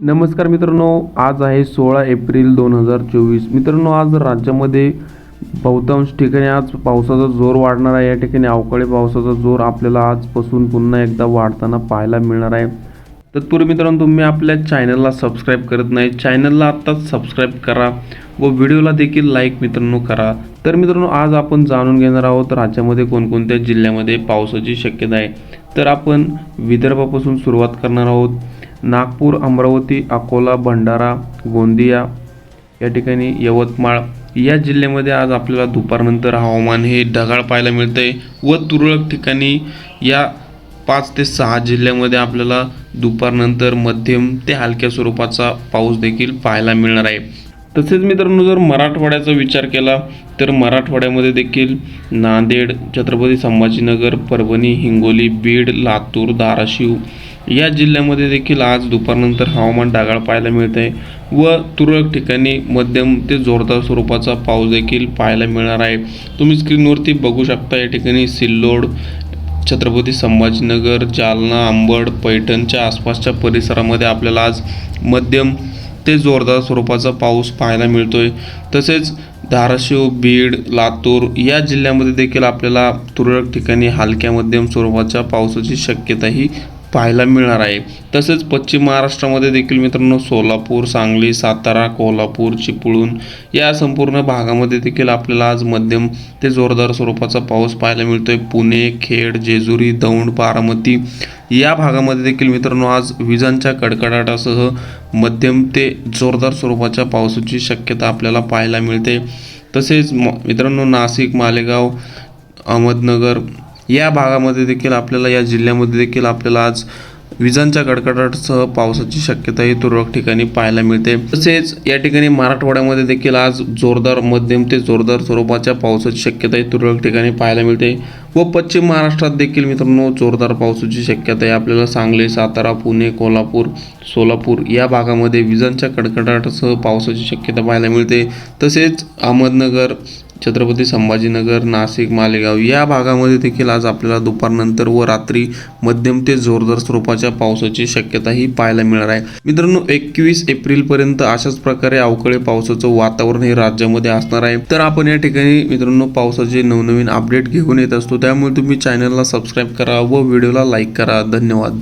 नमस्कार मित्रांनो आज आहे सोळा एप्रिल दोन हजार चोवीस. मित्रांनो आज राज्यामध्ये बहुतांश ठिकाणी आज पावसाचा जोर वाढणार आहे. या ठिकाणी अवकाळी पावसाचा जोर आपल्याला आजपासून पुन्हा एकदा वाढताना पाहायला मिळणार आहे. तत्पूर्वी मित्रांनो तुम्ही आपल्या चॅनलला सबस्क्राईब करत नाही चॅनलला आत्ताच सबस्क्राईब करा व व्हिडिओला देखील लाईक मित्रांनो करा. तर मित्रांनो आज आपण जाणून घेणार आहोत राज्यामध्ये कोणकोणत्या जिल्ह्यामध्ये पावसाची शक्यता आहे. तर आपण विदर्भापासून सुरुवात करणार आहोत. नागपूर अमरावती अकोला भंडारा गोंदिया या ठिकाणी यवतमाळ या जिल्ह्यामध्ये आज आपल्याला दुपारनंतर हवामान हे ढगाळ पाहायला मिळतं आहे व तुरळक ठिकाणी या पाच ते सहा जिल्ह्यामध्ये आपल्याला दुपारनंतर मध्यम ते हलक्या स्वरूपाचा पाऊस देखील पाहायला मिळणार आहे. तसेच मित्रांनो जर मराठवाड्याचा विचार केला तर मराठवाड्यामध्ये देखील नांदेड छत्रपती संभाजीनगर परभणी हिंगोली बीड लातूर धाराशिव या जिल्ह्यामध्ये देखील आज दुपारनंतर हवामान ढगाळ पाहायला मिळत आहे व तुरळक ठिकाणी मध्यम ते जोरदार स्वरूपाचा पाऊस देखील पाहायला मिळणार आहे. तुम्ही स्क्रीनवरती बघू शकता या ठिकाणी सिल्लोड छत्रपती संभाजीनगर जालना अंबड पैठणच्या आसपासच्या परिसरामध्ये आपल्याला आज मध्यम ते जोरदार स्वरूपाचा पाऊस पाहायला मिळतो आहे तसेच धाराशिव बीड लातूर या जिल्ह्यामध्ये देखील आपल्याला तुरळक ठिकाणी हलक्या मध्यम स्वरूपाच्या पावसाची शक्यताही पाहायला मिळणार आहे. तसेच पश्चिम महाराष्ट्रामध्ये देखील मित्रांनो सोलापूर सांगली सातारा कोल्हापूर चिपळूण या संपूर्ण भागामध्ये देखील आपल्याला आज मध्यम ते जोरदार स्वरूपाचा पाऊस पाहायला मिळतोय. पुणे खेड जेजुरी दौंड बारामती या भागामध्ये देखील मित्रांनो आज विजांच्या कडकडाटासह मध्यम ते जोरदार स्वरूपाच्या पावसाची शक्यता आपल्याला पाहायला मिळते. तसेच म मित्रांनो नाशिक मालेगाव अहमदनगर या भागामध्ये देखील आपल्याला या जिल्ह्यामध्ये देखील आपल्याला आज विजांच्या कडकडाटासह पावसाची शक्यता ही तुरळक ठिकाणी पाहायला मिळते. तसेच या ठिकाणी मराठवाड्यामध्ये देखील आज जोरदार मध्यम ते जोरदार स्वरूपाच्या पावसाची शक्यता ही तुरळक ठिकाणी पाहायला मिळते व पश्चिम महाराष्ट्रात देखील मित्रांनो जोरदार पावसाची शक्यता आहे आपल्याला सांगली सातारा पुणे कोल्हापूर सोलापूर या भागामध्ये विजांच्या कडकडाटासह पावसाची शक्यता पाहायला मिळते. तसेच अहमदनगर छत्रपती संभाजीनगर नाशिक मालेगाव या भागामध्ये देखील आज आपल्याला दुपारनंतर व रात्री मध्यम ते जोरदार स्वरूपाच्या पावसाची शक्यताही पाहायला मिळणार आहे. मित्रांनो एकवीस एप्रिलपर्यंत अशाच प्रकारे अवकाळी पावसाचं वातावरण हे राज्यामध्ये असणार आहे. तर आपण या ठिकाणी मित्रांनो पावसाचे नवनवीन अपडेट घेऊन येत असतो. त्यामुळे तुम्ही चॅनलला सबस्क्राईब करा व व्हिडिओला लाईक करा. धन्यवाद.